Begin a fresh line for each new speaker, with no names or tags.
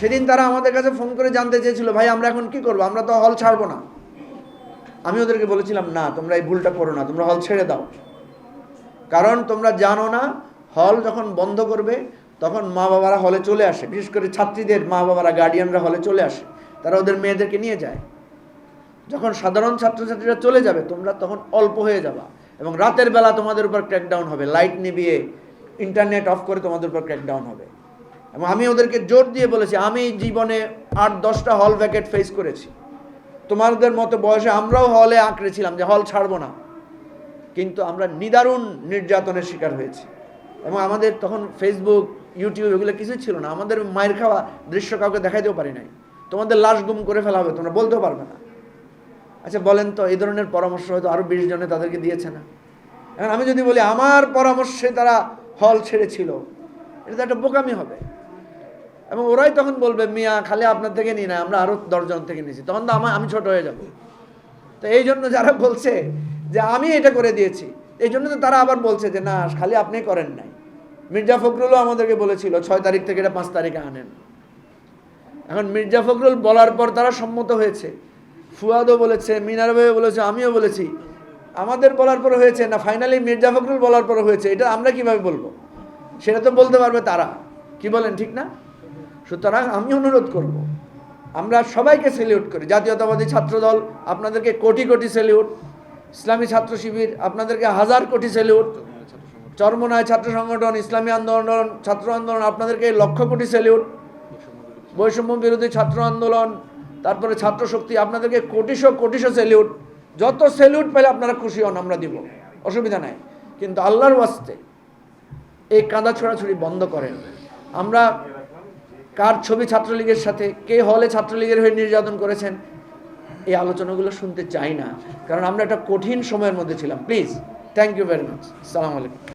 সেদিন তারা আমাদের কাছে ফোন করে জানতে চেয়েছিল, ভাই, আমরা এখন কি করব? আমরা তো হল ছাড়বো না। আমি ওদেরকে বলেছিলাম, না, তোমরা এই ভুলটা করো না, তোমরা হল ছেড়ে দাও। কারণ তোমরা জানো না, হল যখন বন্ধ করবে, তখন মা বাবারা হলে চলে আসে। বিশেষ করে ছাত্রীদের মা বাবারা গার্ডিয়ানরা হলে চলে আসে। তারা ওদের মেয়েদেরকে নিয়ে যায়। যখন সাধারণ ছাত্রছাত্রীরা চলে যাবে, তোমরা তখন অল্প হয়ে যাবা এবং রাতের বেলা তোমাদের উপর ক্র্যাকডাউন হবে। লাইট নিভিয়ে ইন্টারনেট অফ করে তোমাদের উপর ক্র্যাকডাউন হবে। এবং আমি ওদেরকে জোর দিয়ে বলেছি, আমি জীবনে আট, দশটা হল ভ্যাকেট ফেস করেছি। তোমাদের মতো বয়সে আমরাও হলে আঁকড়েছিলাম যে হল ছাড়বো না। কিন্তু আমরা নিদারুণ নির্যাতনের শিকার হয়েছি। এবং আমাদের তখন ফেসবুক ইউটিউব এগুলো কিছুই ছিল না। আমাদের মায়ের খাওয়া দৃশ্য কাউকে দেখাইতেও পারি নাই। তোমাদের লাশ গুম করে ফেলা হবে, তোমরা বলতেও পারবে না। আচ্ছা বলেন তো, এই ধরনের পরামর্শ হয়তো আরও বিশ জনে তাদেরকে দিয়েছে না? এখন আমি যদি বলি, আমার পরামর্শে তারা হল ছেড়েছিল, এটা তো একটা বোকামি হবে। এবং ওরাই তখন বলবে, মিয়া, খালি আপনার থেকে নিই না, আমরা আরও দশজন থেকে নিয়েছি। তখন তো আমার আমি ছোট হয়ে যাব। তো এই জন্য যারা বলছে যে আমি এটা করে দিয়েছি, এই জন্য তো তারা আবার বলছে যে, না, খালি আপনি করেন নাই। মির্জা ফখরুলও আমাদেরকে বলেছিল, ছয় তারিখ থেকে এটা পাঁচ তারিখে আনেন। এখন মির্জা ফখরুল বলার পর তারা সম্মত হয়েছে। ফুয়াদও বলেছে, মিনার ভাইও বলেছে, আমিও বলেছি। আমাদের বলার পর হয়েছে, না ফাইনালি মির্জা ফখরুল বলার পর হয়েছে। এটা আমরা কীভাবে বলব? সেটা তো বলতে পারবে তারা। কি বলেন, ঠিক না? সুতরাং আমি অনুরোধ করব, আমরা সবাইকে সেলিউট করি। জাতীয়তাবাদী ছাত্রদল, আপনাদেরকে কোটি কোটি সেলিউট ইসলামী ছাত্র শিবির, আপনাদেরকে হাজার কোটি সেলিউট চরমনায় ছাত্র সংগঠন, ইসলামী আন্দোলন, ছাত্র আন্দোলন, আপনাদেরকে লক্ষ কোটি সেলিউট বৈষম্য বিরোধী ছাত্র আন্দোলন, তারপরে ছাত্র শক্তি, আপনাদেরকে কোটিশো কোটিশো সেলিউট যত সেলিউট পেলে আপনারা খুশি হন, আমরা দিব। অসুবিধা নাই। কিন্তু আল্লাহর ওয়াস্তে এই কাঁদা ছোড়াছুড়ি বন্ধ করেন। আমরা কার ছবি ছাত্রলীগের সাথে, কে হলে ছাত্রলীগের হয়ে নির্যাতন করেছেন, এই আলোচনাগুলো শুনতে চাই না। কারণ আমরা একটা কঠিন সময়ের মধ্যে ছিলাম। Please thank you very much সালাম আলাইকুম।